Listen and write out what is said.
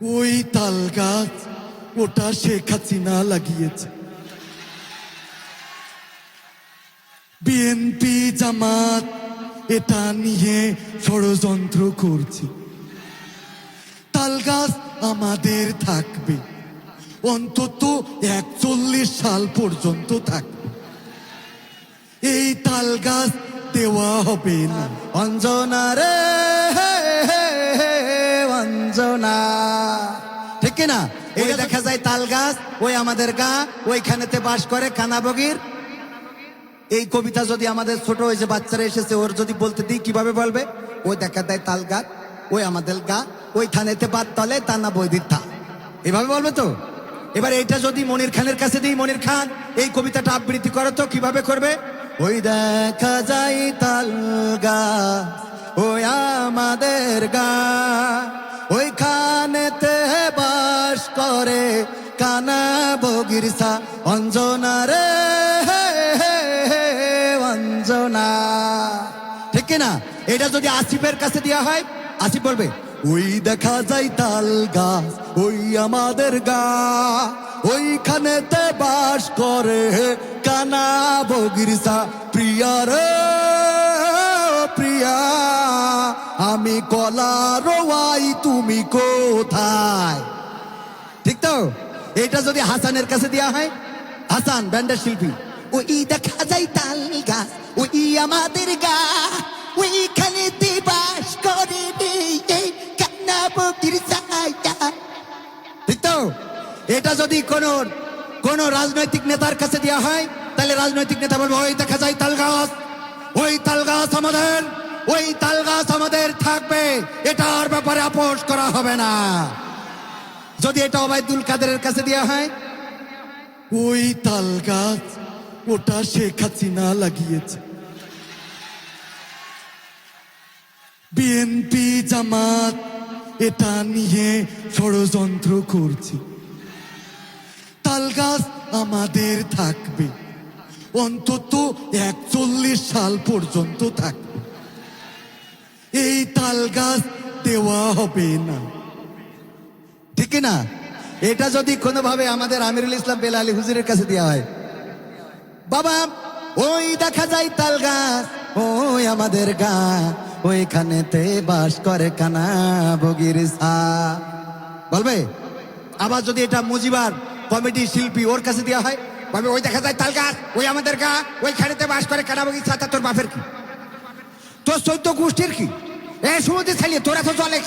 ওই তাল গাছ, ওটা শেখ হাসিনা লাগিয়েছে। বিএনপি জামাত, এটা নিয়ে ষড়যন্ত্র করছে। তাল গাছ আমাদের থাকবে, অন্তত একচল্লিশ সাল পর্যন্ত থাকবে। এই তাল গাছ দেওয়া হবে না। অঞ্জনা রে অঞ্জনা। ঠিক কি না? এই দেখা যায় তাল গাছ ওই আমাদের গা ওইখানেতে বাস করে কানাবগির এই কবিতা যদি আমাদের ছোট হয়েছে বাচ্চারা এসেছে ওর যদি বলতে দিই কীভাবে বলবে? ওই দেখা দেয় তাল গাছ ওই আমাদের গা ওই থানেতে বাদ তলে তানা বৈদির থা এভাবে বলবে তো? এবার এইটা যদি মনির খানের কাছে দিই মনির খান এই কবিতাটা আবৃত্তি করো তো কীভাবে করবে? ওই দেখা যায় তাল গাছ ওই আমাদের গা। কানা বগিরসা, অঞ্জনা রে অঞ্জনা। ঠিক না? এটা যদি আসিফের কাছে দেওয়া হয়, আসিফ বলবে, ওই দেখা যায় তাল গাছ, ওই আমাদের গা, ওইখানেতে বাস করে কানা বগিরসা। প্রিয়া রে, প্রিয়া, আমি কলা রোয়াই, তুমি কোথায়? ঠিক তো? এটা যদি হাসানের কাছে দেওয়া হয়, হাসান ব্যান্ডের শিল্পী। ওই দেখা যায় তাল গাছ ওই আমাদের গা, ওইখানে বাস করে। ঠিক তো? এটা যদি কোন কোন রাজনৈতিক নেতার কাছে দেওয়া হয়, তাহলে রাজনৈতিক নেতা বলব, ওই দেখা যায় তাল গাছ, ওই তাল গাছ আমাদের, ওই তাল গাছ আমাদের থাকবে, এটার ব্যাপারে আপোষ করা হবে না। যদি এটা ওবায়দুল কাদেরের কাছে দেওয়া হয়? ওই তাল গাছ, ওটা শেখ হাসিনা লাগিয়েছে। বিএনপি জামাত এটা নিয়ে ষড়যন্ত্র করছে। তাল গাছ আমাদের থাকবে। অন্তত একচল্লিশ সাল পর্যন্ত থাকবে। এই তাল গাছ দেওয়া হবে না। ঠিক না? এটা যদি কোনোভাবে আমাদের আমিরুল ইসলাম বেলা আলী হুজুরের কাছে দেওয়া হয়। বাবা, ওই দেখা যায় তাল গাছ, ওই আমাদের গা, ওইখানেতে বাস করে কানা বগির বলবে? আবার যদি এটা মুজিবার কমেডি শিল্পী ওর কাছে দেওয়া হয়, বলবে, ওই দেখা যায় তাল গাছ, ওই আমাদের গা, ওইখানেতে বাস করে কানা বগির তোর বাপের কি? তোর চৈদ্য গোষ্ঠীর কি? এ সমুদ্রে ছাড়িয়ে তোরা তো চলে